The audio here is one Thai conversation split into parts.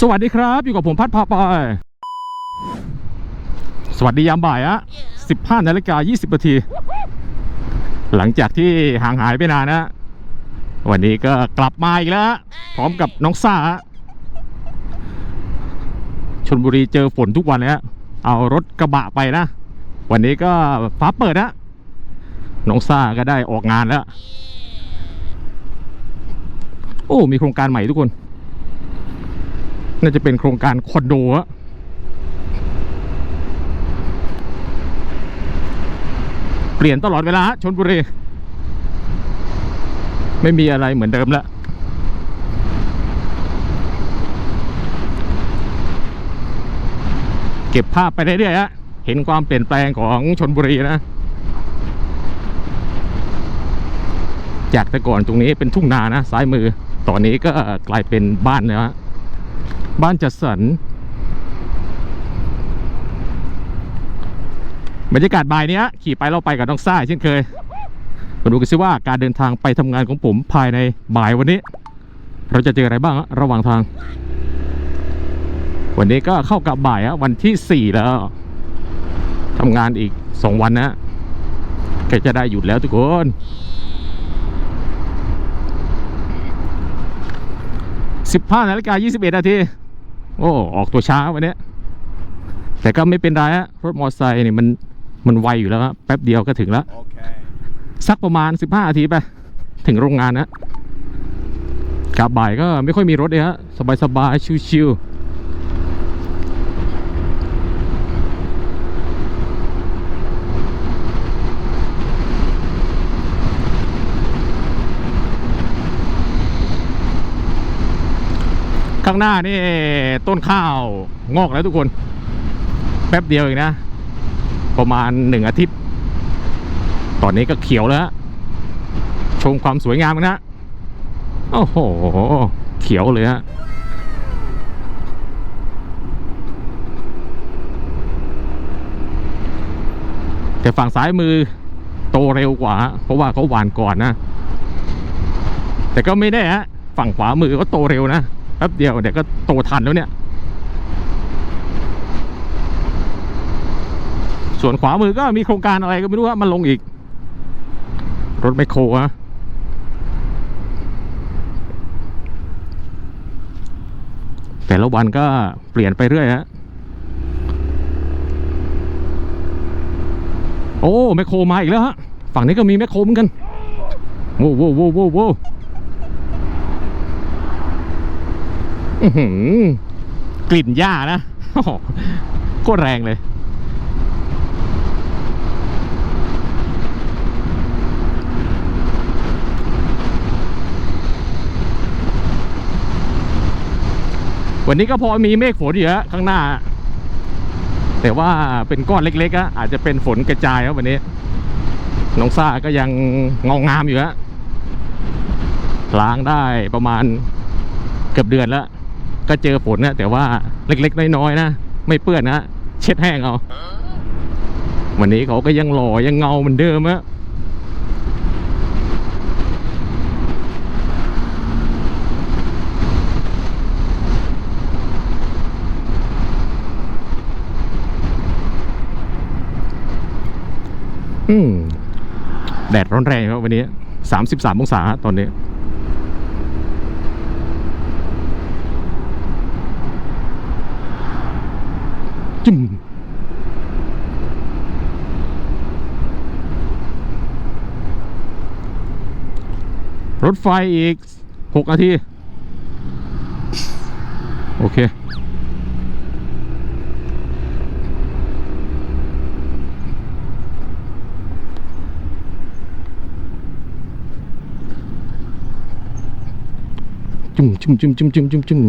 สวัสดีครับ อยู่กับผมพัดพาไป สวัสดียามบ่ายอะ15นาฬิกา20นาที หลังจากที่ห่างหายไปนานนะ วันนี้ก็กลับมาอีกแล้ว พร้อมกับน้องซ่าชนบุรีเจอฝนทุกวันเลยฮะเอารถกระบะไปนะ วันนี้ก็ฟ้าเปิดนะ น้องซ่าก็ได้ออกงานแล้ว โอ้ มีโครงการใหม่ทุกคน น่าจะเป็นโครงการคอนโดอะเปลี่ยนตลอดเวลาชนบุรี ไม่มีอะไรเหมือนเดิมล้วเก็บภาพไปเรื่อยๆฮะเห็นความเปลี่ยนแปลงของชนบุรีนะ จากแต่ก่อนตรงนี้เป็นทุ่งนานะ ซ้ายมือตอนนี้ก็กลายเป็นบ้านแล้วฮะ บ้านจัดสรรบรรยากาศบ่ายนี้ขี่ไปเราไปกับน้องซ่าเช่นเคยมาดูกันซิว่าการเดินทางไปทำงานของผมภายในบ่ายวันนี้ เราจะเจออะไรบ้างระหว่างทาง วันนี้ก็เข้ากับบ่ายวันที่สี่แล้วทำงานอีกสองวันนะก็จะได้หยุดแล้วทุกคนสิบห้านาฬิกายี่สิบเอ็ดนาที โอ้ออกตัวช้าวันนี้แต่ก็ไม่เป็นไรฮะรถมอเตอร์ไซค์นี่มันมันไวอยู่แล้วครับแป๊บเดียวก็ถึงแล้ว Okay. สักประมาณสิบห้านาทีไปถึงโรงงานนะกลับบ่ายก็ไม่ค่อยมีรถเลยฮะสบายสบายๆชิวๆ ข้างหน้านี่ต้นข้าวงอกแล้วทุกคน แป๊บเดียวเองนะ ประมาณหนึ่งอาทิตย์ ตอนนี้ก็เขียวแล้ว ชมความสวยงามนะโอ้โห เขียวเลยฮะแต่ฝั่งซ้ายมือโตเร็วกว่า เพราะว่าเขาหวานก่อนนะ แต่ก็ไม่แน่ฮะฝั่งขวามือก็โตเร็วนะ แป๊บเดียวเดี๋ยวก็โตทันแล้วเนี่ย ส่วนขวามือก็มีโครงการอะไรก็ไม่รู้ว่ามันลงอีก รถไมโครฮะแต่ละวันก็เปลี่ยนไปเรื่อยฮะ โอ้แมคโครมาอีกแล้วฮะ ฝั่งนี้ก็มีแมคโครเหมือนกัน โว้วโว้วโว้วโว้วโว้วอื้อหือ กลิ่นหญ้านะโอ้โหโคตรแรงเลย วันนี้ก็พอมีเมฆฝนอยู่ฮะข้างหน้า แต่ว่าเป็นก้อนเล็กๆอะอาจจะเป็นฝนกระจายครับวันนี้ น้องซ่าก็ยังงองงามอยู่ฮะล้างได้ประมาณเกือบเดือนแล้ว ก็เจอฝนนะแต่ว่าเล็กๆน้อยๆนะไม่เปื้อนนะเช็ดแห้งเอาวันนี้เขาก็ยังหล่อยังเงาเหมือนเดิมฮะอืม แดดร้อนแรงครับวันนี้สามสิบสามองศาตอนนี้ จุ่มรถไฟอีกหกนาที โอเค จุ่มจุ่มจุ่มจุ่มจุ่มจุ่มจุ่ม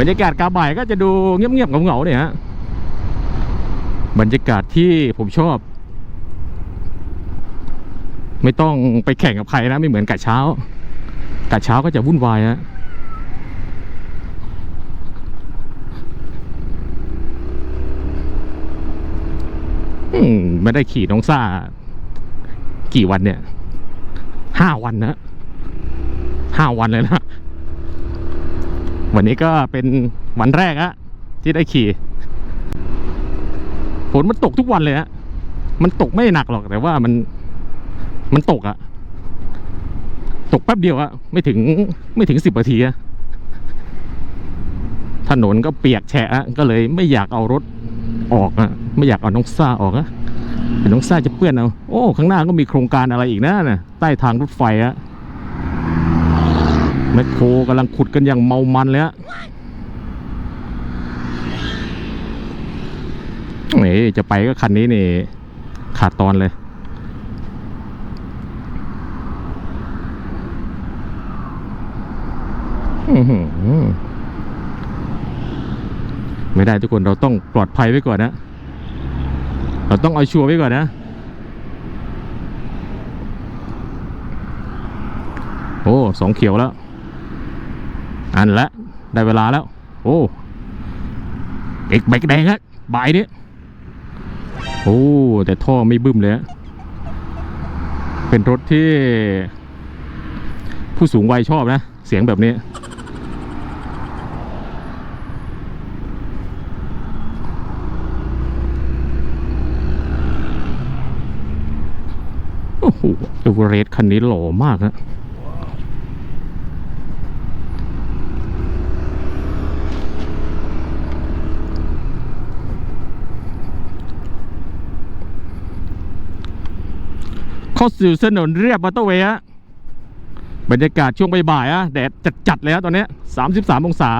บรรยากาศกาบ่ายก็จะดูเงียบๆเหงาๆเนี่ยฮะบรรยากาศที่ผมชอบ ไม่ต้องไปแข่งกับใครนะ ไม่เหมือนกะเช้ากะเช้าก็จะวุ่นวายฮะไม่ได้ขี่น้องซ่า กี่วันเนี่ยห้าวันนะห้าวันเลยนะ วันนี้ก็เป็นวันแรกอะที่ได้ขี่ฝนมันตกทุกวันเลยฮะมันตกไม่หนักหรอกแต่ว่ามัน มันตกอะตกแป๊บเดียวอะไม่ถึงไม่ถึงสิบนาทีอะถนนก็เปียกแฉะก็เลยไม่อยากเอารถออกอะไม่อยากเอาน้องซ่าออกอะน้องซ่าจะเปื้อนเอาโอ้ข้างหน้าก็มีโครงการอะไรอีกนะน่ะใต้ทางรถไฟอะ แมคโครกำลังขุดกันอย่างเมามันเลยฮะนี่จะไปก็คันนี้นี่ ขาดตอนเลยไม่ได้ทุกคนเราต้องปลอดภัยไว้ก่อนนะ เราต้องเอาชัวร์ไว้ก่อนนะ โอ้สองเขียวแล้ว อันละได้เวลาแล้ว โอ้เอกแบกแดงฮะบ่ายเนี้โอ้แต่ท่อไม่บึ้มเลยเป็นรถที่ ผู้สูงวัยชอบนะ เสียงแบบนี้ โอ้โหเอเวอเรสต์คันนี้หล่อมากฮะ เข้าสู่ถนนเรียบมอเตอร์เวย์ฮะบรรยากาศช่วงบ่ายๆอะแดดจัดๆเลยฮะตอนนี้ 33 องศา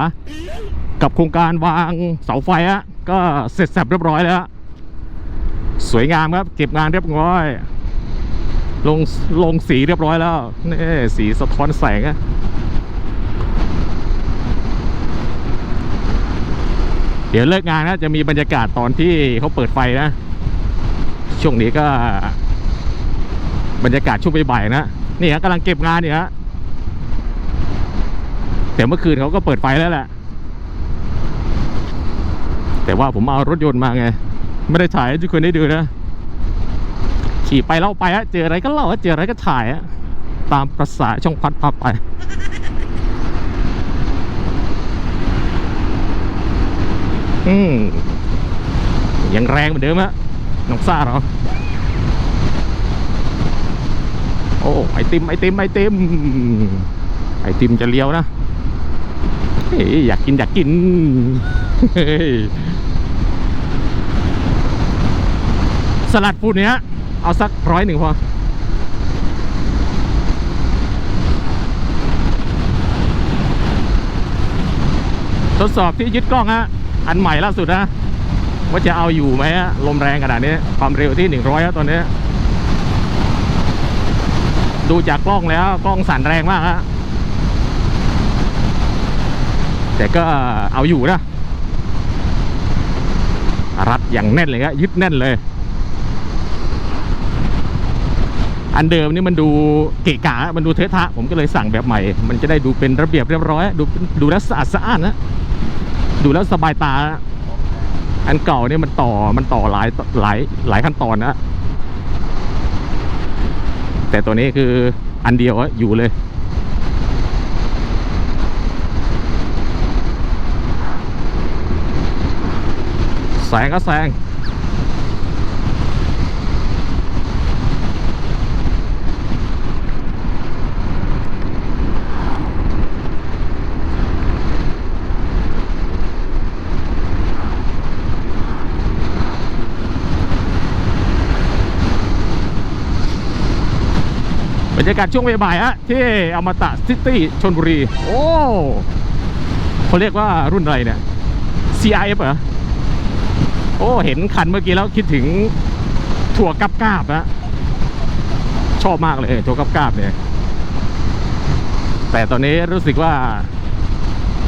กับโครงการวางเสาไฟฮะก็เสร็จสับเรียบร้อยแล้ว สวยงามครับ เก็บงานเรียบร้อย ลงลงสีเรียบร้อยแล้วนี่สีสะท้อนแสงอะเดี๋ยวเลิกงานนะจะมีบรรยากาศตอนที่เขาเปิดไฟนะ ช่วงนี้ก็ บรรยากาศช่วงบ่ายๆนะนี่ฮะกำลังเก็บงานอยู่ฮะแต่เมื่อคืนเขาก็เปิดไฟแล้วแหละ แต่ว่าผมเอารถยนต์มาไง ไม่ได้ถ่ายให้ทุกคนได้ดูนะ ขี่ไปเล่าไปฮะเจออะไรก็เล่าฮะเจออะไรก็ถ่ายฮะตามประษาช่องพัดพับไปอืมยังแรงเหมือนเดิมฮะน้องซ่าเรา โอ้ไอติมไอติมไอติมไอติมจะเลี้ยวนะเฮ้ยอยากกินอยากกินสลัดปูเนี้ยเอาสักร้อยหนึ่งพอทดสอบที่ยึดกล้องฮะ อันใหม่ล่าสุดนะ ว่าจะเอาอยู่ไหมฮะ ลมแรงขนาดนี้ ความเร็วที่หนึ่งร้อยตอนนี้ ดูจากกล้องแล้วกล้องสั่นแรงมากฮะแต่ก็เอาอยู่นะ รัดอย่างแน่นเลยฮะยึดแน่นเลย อันเดิมนี่มันดูเกะกะมันดูเทะทะ ผมก็เลยสั่งแบบใหม่ มันจะได้ดูเป็นระเบียบเรียบร้อย ดูดูแล้วสะอาดสะอ้านนะดูแล้วสบายตา อันเก่าเนี่ยมันต่อมันต่อหลายหลายหลายขั้นตอนนะ แต่ตัวนี้คืออันเดียวอะอยู่เลย แสงก็แสง รรยากาศช่วงบ่ายๆฮะที่อมตะซิตี้ชนบุรี โอ้เขาเรียกว่ารุ่นอะไรเนี่ย CRF เหรอโอ้ เห็นคันเมื่อกี้แล้วคิดถึงถั่วกับกาบนะชอบมากเลยถั่วกับกาบเนี่ย แต่ตอนนี้รู้สึกว่า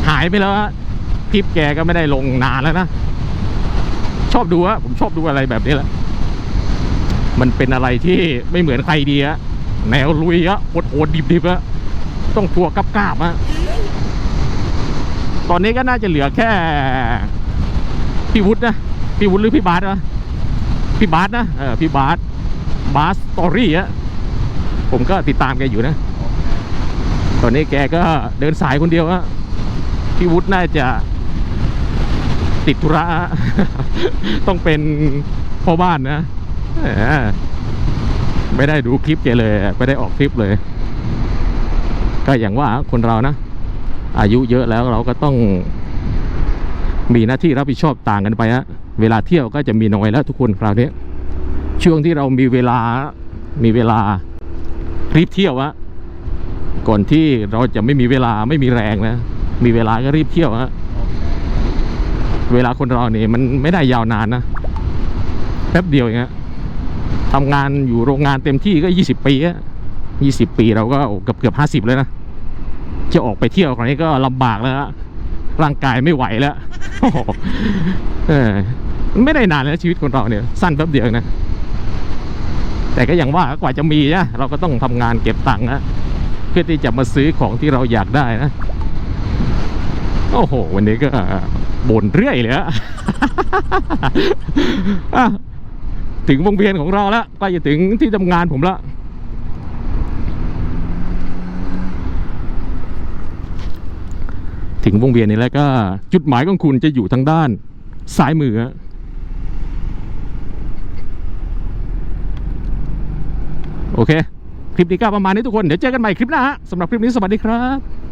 หายไปแล้วฮะคลิปแกก็ไม่ได้ลงนานแล้วนะ ชอบดูอะผมชอบดูอะไรแบบนี้แหละ มันเป็นอะไรที่ไม่เหมือนใครดีอะ แนวลุยอะโอดๆดิบๆอะต้องทัวกับกาบอะตอนนี้ก็น่าจะเหลือแค่ พี่วุฒินะพี่วุฒิหรือพี่บาสนะพี่บาสนะเออพี่บาสบาสสตอรี่อะผมก็ติดตามแกอยู่นะ ตอนนี้แกก็เดินสายคนเดียวอะพี่วุฒิน่าจะติดธุระ ต้องเป็นพ่อบ้านนะ ไม่ได้ดูคลิปแกเลย ไม่ได้ออกคลิปเลย ก็อย่างว่าคนเรานะ อายุเยอะแล้วเราก็ต้องมีหน้าที่รับผิดชอบต่างกันไปฮะเวลาเที่ยวก็จะมีน้อยแล้วทุกคนคราวนี้ช่วงที่เรามีเวลามีเวลารีบเที่ยวอะก่อนที่เราจะไม่มีเวลาไม่มีแรงนะ มีเวลาก็รีบเที่ยวฮะเวลาคนเราเนี่ยมันไม่ได้ยาวนานนะแป๊บเดียวอย่างเงี้ย ทำงานอยู่โรงงานเต็มที่ก็ยี่สิบปีอะยี่สิบปีเราก็เกือบเกือบห้าสิบเลยนะจะออกไปเที่ยวคราวนี้ก็ลำบากแล้วร่างกายไม่ไหวแล้วโอ้โหเออไม่ได้นานแล้วชีวิตคนเราเนี่ย สั้นแป๊บเดียวนะ แต่ก็อย่างว่ากว่าจะมีนะเราก็ต้องทำงานเก็บตังค์นะเพื่อที่จะมาซื้อของที่เราอยากได้นะโอ้โห วันนี้ก็บ่นเรื่อยเลยอะ ถึงวงเวียนของเราแล้วใกล้จะถึงที่ทำงานผมแล้วถึงวงเวียนนี้แล้วก็ จุดหมายของคุณจะอยู่ทางด้านซ้ายมือโอเค คลิปนี้ก็ประมาณนี้ทุกคน เดี๋ยวเจอกันใหม่คลิปหน้าสำหรับคลิปนี้สวัสดีครับ